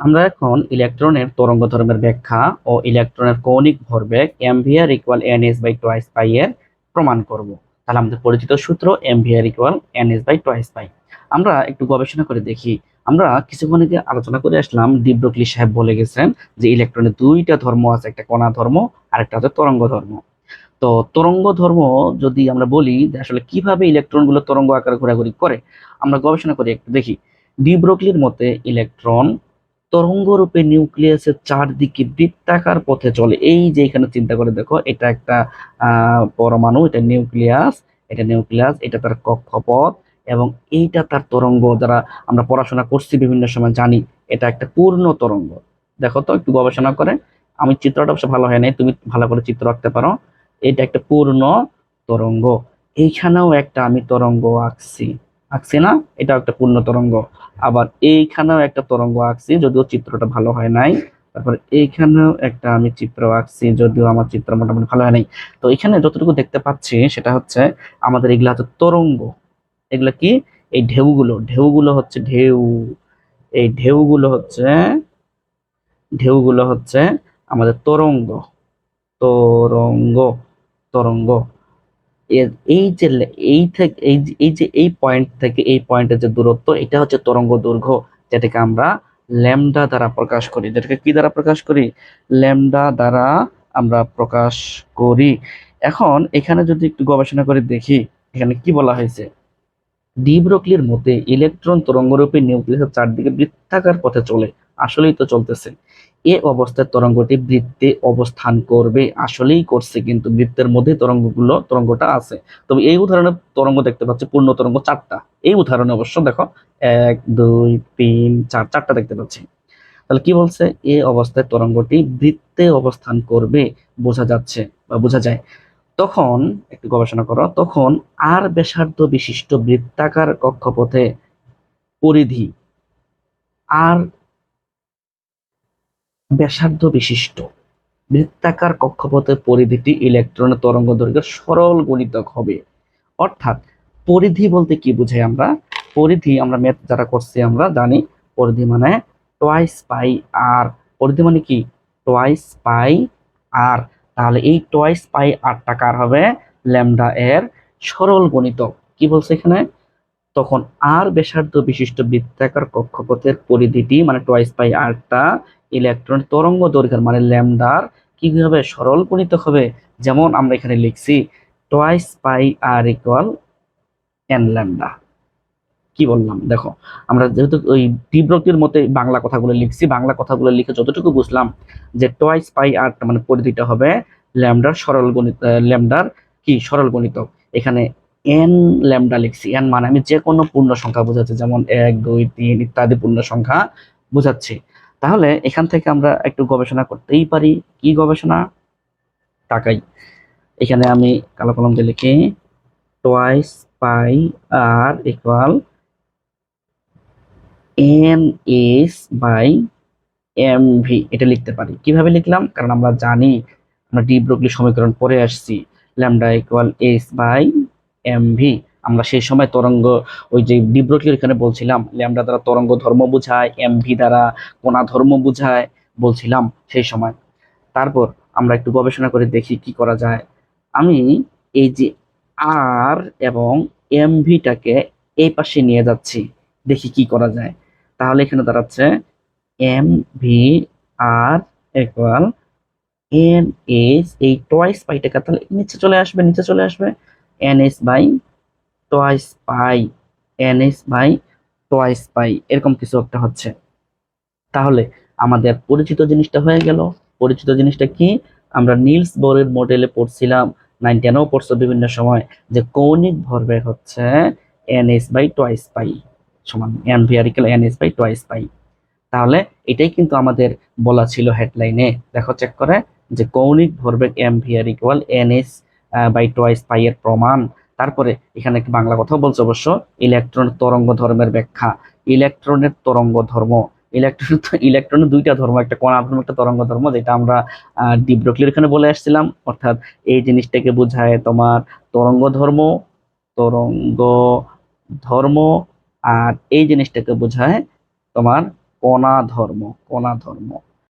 আমরা এখন ইলেকট্রনের তরঙ্গ ধর্মের ব্যাখ্যা ও ইলেকট্রনের কৌণিক ভরবেগ MVR equal N S by twice pi এর প্রমাণ করব। তাহলে আমাদের পরিচিত সূত্র MVR equal N S by twice pi আমরা একটু গবেষণা করে দেখি। আমরা কিছুক্ষণ আগে আলোচনা করে আসলাম ডিব্রকলি সাহেব বলে গেছেন যে ইলেকট্রনের দুইটা ধর্ম আছে, একটা কণা ধর্ম আর একটা হচ্ছে তরঙ্গ ধর্ম। তো তরঙ্গ ধর্ম যদি আমরা বলি যে আসলে কীভাবে ইলেকট্রনগুলো তরঙ্গ আকারে ঘোরাঘুরি করে, আমরা গবেষণা করে একটু দেখি। ডিব্রোকলির মতে ইলেকট্রন তরঙ্গ রূপে নিউক্লিয়াসের চারদিকে বৃত্তাকার পথে চলে। এই যে এখানে চিন্তা করে দেখো, এটা একটা পরমাণু, এটা নিউক্লিয়াস এটা নিউক্লিয়াস, এটা তার কক্ষপথ এবং এইটা তার তরঙ্গ যারা আমরা পড়াশোনা করছি বিভিন্ন সময় জানি, এটা একটা পূর্ণ তরঙ্গ। দেখো তো, একটু গবেষণা করে। আমি চিত্রটা অবশ্য ভালো হয় নাই, তুমি ভালো করে চিত্র আঁকতে পারো। এটা একটা পূর্ণ তরঙ্গ। এইখানেও একটা আমি তরঙ্গ আঁকছি। আঁকছি না এটা একটা পূর্ণ তরঙ্গ। আবার এইখানেও একটা তরঙ্গ আঁকছি, যদিও চিত্রটা ভালো হয় নাই। তারপর এইখানেও একটা আমি চিত্র আঁকছি, যদিও আমার চিত্র মোটামুটি ভালো হয় নাই। তো এখানে যতটুকু দেখতে পাচ্ছি, সেটা হচ্ছে আমাদের এগুলা হচ্ছে তরঙ্গ। এগুলা কি? এই ঢেউগুলো। ঢেউগুলো হচ্ছে ঢেউ। এই ঢেউগুলো হচ্ছে ঢেউগুলো হচ্ছে আমাদের তরঙ্গ। তরঙ্গ। তরঙ্গ। এর এই যে এই থেকে, এই এই যে, এই পয়েন্ট থেকে এই পয়েন্টের যে দূরত্ব, এটা হচ্ছে তরঙ্গ দৈর্ঘ্য, যেটাকে আমরা ল্যামডা দ্বারা প্রকাশ করি। যেটাকে কি দ্বারা প্রকাশ করি? ল্যামডা দ্বারা আমরা প্রকাশ করি। এখন এখানে যদি একটু গবেষণা করে দেখি, এখানে কি বলা হয়েছে? ডি ব্রোকলির মতে ইলেকট্রন তরঙ্গরূপী নিউক্লিয়াসের চারদিকে বৃত্তাকার পথে চলে। আসলেই তো চলতেছে। এ অবস্থায় তরঙ্গটি বৃত্তে অবস্থান করবে, আসলেই করছে কিন্তু বৃত্তের মধ্যে তরঙ্গগুলো, তরঙ্গটা আছে। তবে এই উদাহরণে তরঙ্গ দেখতে পাচ্ছি, পূর্ণ তরঙ্গ চারটা। এই উদাহরণে অবশ্য দেখো, এক, দুই, তিন, চার, চারটা দেখতে পাচ্ছি। তাহলে কি বলছে? এ অবস্থায় তরঙ্গটি বৃত্তে অবস্থান করবে, বোঝা যাচ্ছে বা বোঝা যায়। তখন, একটু গবেষণা করো, তখন আর ব্যাসার্ধ বিশিষ্ট বৃত্তাকার কক্ষপথে পরিধি, আর ব্যাসার্ধ বিশিষ্ট। বৃত্তাকার কক্ষপথের পরিধিটি ইলেকট্রনের তরঙ্গ দৈর্ঘ্যের সরল গুণিতক হবে। অর্থাৎ পরিধি বলতে কি বুঝাই আমরা? পরিধি আমরা ম্যাথ যারা করছি আমরা জানি, পরিধি মানে টোয়াইস পাই আর পরিধি মানে কি? টোয়াইস পাই আর তাহলে এই টোয়াইস পাই আরটা কার হবে? ল্যামডা এর সরল গণিতক। কি বলছে এখানে? তখন আর ব্যাসার্ধ বিশিষ্ট বৃত্তাকার কক্ষপথের পরিধিটি মানে টোয়াইস পাই আরটা ইলেকট্রন তরঙ্গ দৈর্ঘ্যের মানে ল্যামডার কি হবে সরল গুণিতক হবে? যেমন আমরা এখানে লিখছি twice pi R equal N lambda কি বললাম? দেখো, আমরা যেহেতু ওই তীব্রতির মতে বাংলা কথাগুলো লিখছি, বাংলা কথাগুলো লিখে যতটুকু বুঝলাম যে টোয়াইস পাই আর মানে পরিধিটা হবে ল্যামডার সরল গণিত ল্যামডার কি? সরল গণিতক এখানে এন ল্যামডা লিখছি। এন মানে আমি যে কোনো পূর্ণ সংখ্যা বোঝাচ্ছি, যেমন এক, দুই, তিন ইত্যাদি পূর্ণ সংখ্যা বোঝাচ্ছি। তাহলে এখান থেকে আমরা একটু গবেষণা করতেই পারি। কি গবেষণা? টাকাই। এখানে আমি কালো কলম দিয়ে লিখি। Twice pi R equal N S by M V এটা লিখতে পারি। কীভাবে লিখলাম? কারণ আমরা জানি, আমরা ডি সমীকরণ পরে আসছি। Lambda equal S by M V আমরা সেই সময় তরঙ্গ, ওই যে ডি এখানে বলছিলাম, ল্যামডা দ্বারা তরঙ্গ ধর্ম বোঝায় এম ভি দ্বারা কোনা ধর্ম বোঝায় বলছিলাম সেই সময়। তারপর আমরা একটু গবেষণা করে দেখি কি করা যায়। আমি এই যে আর এবং এম ভিটাকে এই পাশে নিয়ে যাচ্ছি, দেখি কি করা যায়। তাহলে এখানে দাঁড়াচ্ছে M V R equal N S, এই টোয়াইস পাইটাকে তাহলে নিচে চলে আসবে, নিচে চলে আসবে, N S by twice pi N S by twice pi এরকম কিছু একটা হচ্ছে। তাহলে আমাদের পরিচিত জিনিসটা হয়ে গেল। পরিচিত জিনিসটা কি? আমরা নীলস বোরের মডেলে পড়ছিলাম নাইন টেনেও পড়ছো বিভিন্ন সময়, যে কৌণিক ভরবেগ হচ্ছে N S by twice pi সমান N ভিয়ারিক্যাল N S by twice pi তাহলে এটাই কিন্তু আমাদের বলা ছিল হেডলাইনে দেখো চেক করে, যে কৌণিক ভরবেগ M VR equal N S by twice pi এর প্রমাণ। তারপরে এখানে একটি বাংলা কথাও বলছে অবশ্য, ইলেকট্রন তরঙ্গ ধর্মের ব্যাখ্যা। ইলেকট্রনের তরঙ্গ ধর্ম। ইলেকট্রন ইলেকট্রনের দুইটা ধর্ম, একটা কণা ধর্ম একটা তরঙ্গ ধর্ম, যেটা আমরা ডিব্রকলির এখানে বলে আসছিলাম। অর্থাৎ এই জিনিসটাকে বোঝায় তোমার তরঙ্গ ধর্ম তরঙ্গ ধর্ম, আর এই জিনিসটাকে বোঝায় তোমার কণা ধর্ম কণা ধর্ম।